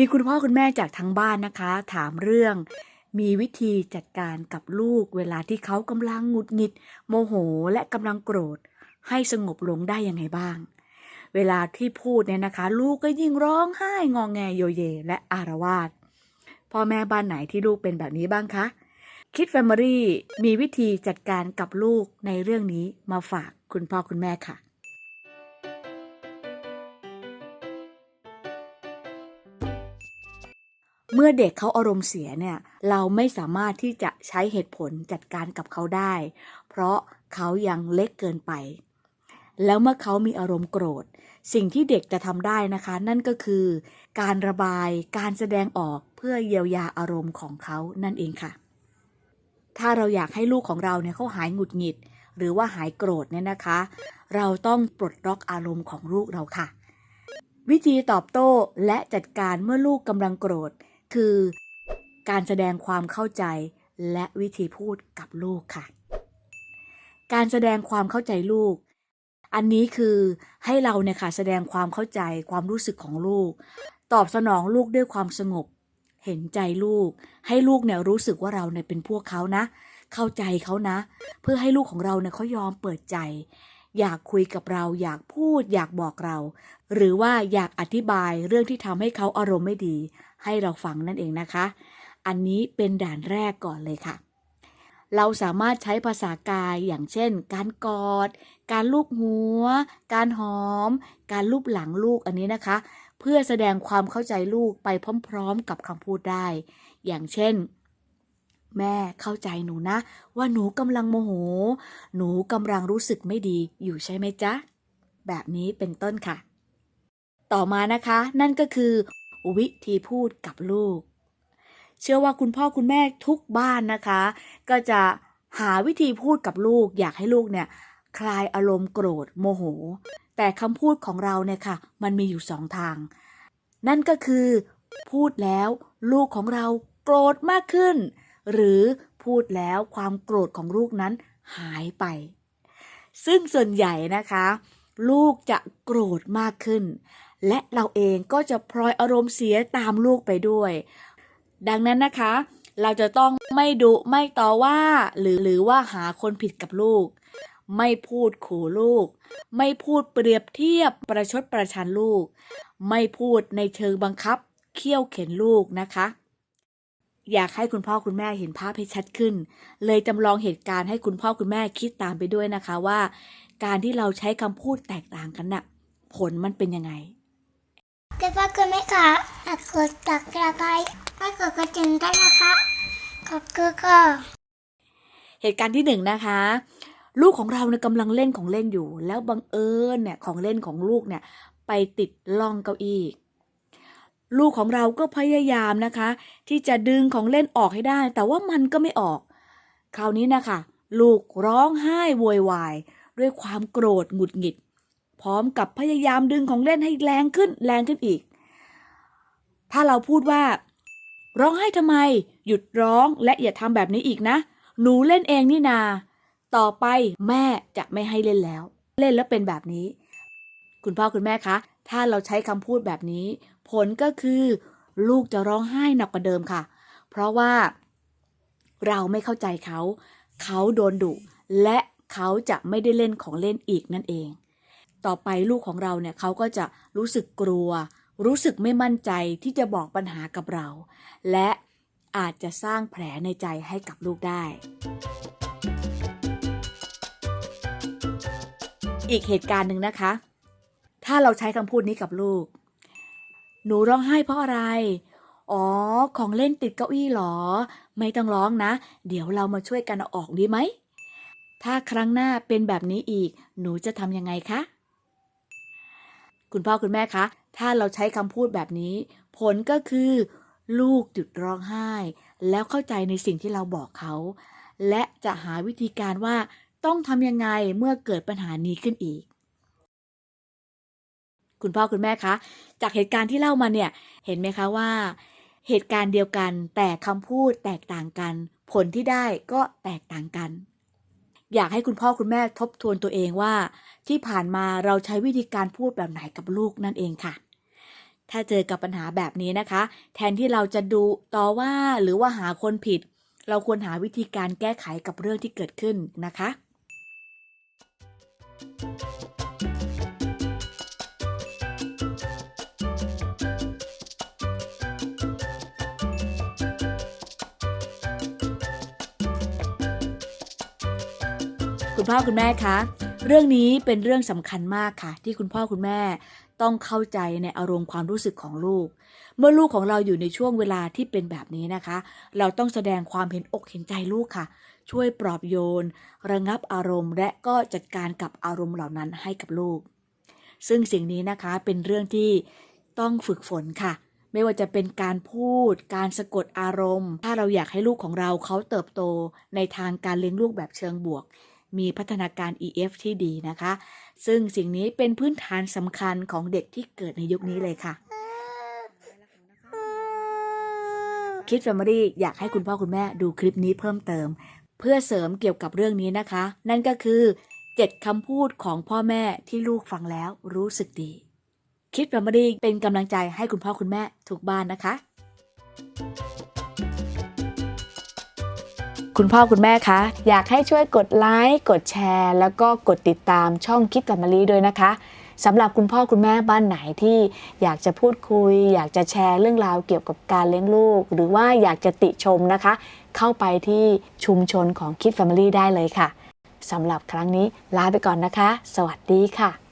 มีคุณพ่อคุณแม่จากทั้งบ้านนะคะ ถามเรื่อง มีวิธีจัดการกับลูกเวลาที่เขากำลังหงุดหงิด โมโหและกำลังโกรธ ให้สงบลงได้ยังไงบ้าง เวลาที่พูดเนี่ยนะคะ ลูกก็ยิ่งร้องไห้งองแงโยเย และอารวาสพ่อแม่บ้านไหนที่ลูกเป็นแบบนี้บ้างคะคิดแฟมิลี่มีวิธีจัดการกับลูกในเรื่องนี้มาฝากคุณพ่อคุณแม่ค่ะ เมื่อเด็กเขาอารมณ์เสียเนี่ยเราไม่สามารถที่จะใช้เหตุผลจัดการกับเขาได้ เพราะเขายังเล็กเกินไป แล้วเมื่อเขามีอารมณ์โกรธ สิ่งที่เด็กจะทำได้นะคะ นั่นก็คือ การระบายการแสดงออกเพื่อเยียวยาอารมณ์ของเขานั่นเองค่ะ ถ้าเราอยากให้ลูกของเราเนี่ยเขาหายหงุดหงิด หรือว่าหายโกรธเนี่ยนะคะ เราต้องปลดล็อกอารมณ์ของลูกเราค่ะ วิธีตอบโต้และจัดการเมื่อลูกกำลังโกรธ คือการแสดงความเข้าใจและวิธีพูดกับลูกค่ะ การแสดงความเข้าใจลูก อันนี้คือให้เราเนี่ยค่ะแสดงความเข้าใจความรู้สึกของลูก ตอบสนองลูกด้วยความสงบ เห็นใจลูก ให้ลูกเนี่ยรู้สึกว่าเราเนี่ยเป็นพวกเขานะ เข้าใจเขานะ เพื่อให้ลูกของเราเนี่ยเขายอมเปิดใจ อยากคุยกับเรา อยากพูด อยากบอกเรา หรือว่าอยากอธิบายเรื่องที่ทำให้เขาอารมณ์ไม่ดี ให้เราฟังนั่นเองนะคะ อันนี้เป็นด่านแรกก่อนเลยค่ะ เราสามารถใช้ภาษากายอย่างเช่น การกอด การลูบหัว การหอม การลูบหลังลูกอันนี้นะคะ เพื่อแสดงความเข้าใจลูกไปพร้อมๆ กับคำพูดได้ อย่างเช่นแม่เข้าใจหนูนะ ว่าหนูกำลังโมโห หนูกำลังรู้สึกไม่ดีอยู่ใช่ไหมจ๊ะ แบบนี้เป็นต้นค่ะ ต่อมานะคะ นั่นก็คือ วิธีพูดกับลูก เชื่อว่าคุณพ่อคุณแม่ทุกบ้านนะคะ ก็จะหาวิธีพูดกับลูก อยากให้ลูกเนี่ยคลายอารมณ์โกรธโมโห แต่คำพูดของเราเนี่ยค่ะ มันมีอยู่สองทาง นั่นก็คือ พูดแล้วลูกของเราโกรธมากขึ้น หรือพูดแล้วความโกรธของลูกนั้นหายไป ซึ่งส่วนใหญ่นะคะ ลูกจะโกรธมากขึ้น และเราเองก็จะพลอยอารมณ์เสียตามลูกไปด้วย ดังนั้นนะคะ เราจะต้องไม่ดุไม่ต่อว่า หรือหรือว่าหาคนผิดกับลูก ไม่พูดขู่ลูก ไม่พูดเปรียบเทียบประชดประชันลูก ไม่พูดในเชิงบังคับ เคี่ยวเข็นลูกนะคะอยากให้คุณพ่อคุณแม่เห็นภาพให้ชัดขึ้น เลยจำลองเหตุการณ์ให้คุณพ่อคุณแม่คิดตามไปด้วยนะคะว่า การที่เราใช้คำพูดแตกต่างกันน่ะ ผลมันเป็นยังไง คุณพ่อคุณแม่คะฝากกดตักกระไคร้ากดกระดิ่งด้นะคะขอบคุณค่ะเหตุการณ์ที่หนึ่งนะคะ ลูกของเราเนี่ยกำลังเล่นของเล่นอยู่ แล้วบังเอิญเนี่ยของเล่นของลูกเนี่ยไปติดล่องเก้าอี้ลูกของเราก็พยายามนะคะ ที่จะดึงของเล่นออกให้ได้ แต่ว่ามันก็ไม่ออก คราวนี้นะคะ ลูกร้องไห้โวยวาย ด้วยความโกรธหงุดหงิด พร้อมกับพยายามดึงของเล่นให้แรงขึ้นแรงขึ้นอีก ถ้าเราพูดว่า ร้องไห้ทำไม หยุดร้องและอย่าทำแบบนี้อีกนะ หนูเล่นเองนี่นา ต่อไปแม่จะไม่ให้เล่นแล้ว เล่นแล้วเป็นแบบนี้ คุณพ่อคุณแม่คะ ถ้าเราใช้คำพูดแบบนี้ ผลก็คือ ลูกจะร้องไห้หนักกว่าเดิมค่ะ เพราะว่า เราไม่เข้าใจเขา เขาโดนดุและเขาจะไม่ได้เล่นของเล่นอีกนั่นเอง ต่อไปลูกของเราเนี่ยเขาก็จะรู้สึกกลัว รู้สึกไม่มั่นใจที่จะบอกปัญหากับเรา และอาจจะสร้างแผลในใจให้กับลูกได้ อีกเหตุการณ์หนึ่งนะคะ ถ้าเราใช้คำพูดนี้กับลูก หนูร้องไห้เพราะอะไร อ๋อ ของเล่นติดเก้าอี้หรอ ไม่ต้องร้องนะ เดี๋ยวเรามาช่วยกันเอาออกดีไหม ถ้าครั้งหน้าเป็นแบบนี้อีก หนูจะทำยังไงคะ คุณพ่อคุณแม่คะ ถ้าเราใช้คำพูดแบบนี้ ผลก็คือ ลูกหยุดร้องไห้ แล้วเข้าใจในสิ่งที่เราบอกเขา และจะหาวิธีการว่าต้องทำยังไงเมื่อเกิดปัญหานี้ขึ้นอีก คุณพ่อคุณแม่คะ จากเหตุการณ์ที่เล่ามาเนี่ย เห็นไหมคะว่า เหตุการณ์เดียวกันแต่คำพูดแตกต่างกัน ผลที่ได้ก็แตกต่างกัน อยากให้คุณพ่อคุณแม่ทบทวนตัวเองว่า ที่ผ่านมาเราใช้วิธีการพูดแบบไหนกับลูกนั่นเองค่ะ ถ้าเจอกับปัญหาแบบนี้นะคะ แทนที่เราจะดูต่อว่าหรือว่าหาคนผิด เราควรหาวิธีการแก้ไขกับเรื่องที่เกิดขึ้นนะคะ คุณพ่อคุณแม่คะเรื่องนี้เป็นเรื่องสำคัญมากค่ะ ที่คุณพ่อคุณแม่ต้องเข้าใจในอารมณ์ความรู้สึกของลูก เมื่อลูกของเราอยู่ในช่วงเวลาที่เป็นแบบนี้นะคะ เราต้องแสดงความเห็นอกเห็นใจลูกค่ะ ช่วยปลอบโยน ระงับอารมณ์ และก็จัดการกับอารมณ์เหล่านั้นให้กับลูก ซึ่งสิ่งนี้นะคะเป็นเรื่องที่ต้องฝึกฝนค่ะ ไม่ว่าจะเป็นการพูด การสะกดอารมณ์ ถ้าเราอยากให้ลูกของเราเขาเติบโตในทางการเลี้ยงลูกแบบเชิงบวก มีพัฒนาการ EF ที่ดีนะคะ ซึ่งสิ่งนี้เป็นพื้นฐานสำคัญของเด็กที่เกิดในยุคนี้เลยค่ะคิดแฟมิลี่อยากให้คุณพ่อคุณแม่ดูคลิปนี้เพิ่มเติม เพื่อเสริมเกี่ยวกับเรื่องนี้นะคะ นั่นก็คือ7คำพูดของพ่อแม่ที่ลูกฟังแล้วรู้สึกดี คิดแฟมิลี่เป็นกำลังใจให้คุณพ่อคุณแม่ทุกบ้านนะคะ คุณพ่อคุณแม่คะ อยากให้ช่วยกดไลค์กดแชร์ แล้วก็กดติดตามช่องคิดกับมารีด้วยนะคะสำหรับคุณพ่อคุณแม่บ้านไหนที่อยากจะพูดคุย อยากจะแชร์เรื่องราวเกี่ยวกับการเลี้ยงลูก หรือว่าอยากจะติชมนะคะ เข้าไปที่ชุมชนของคิด Family ได้เลยค่ะสำหรับครั้งนี้ลาไปก่อนนะคะ สวัสดีค่ะ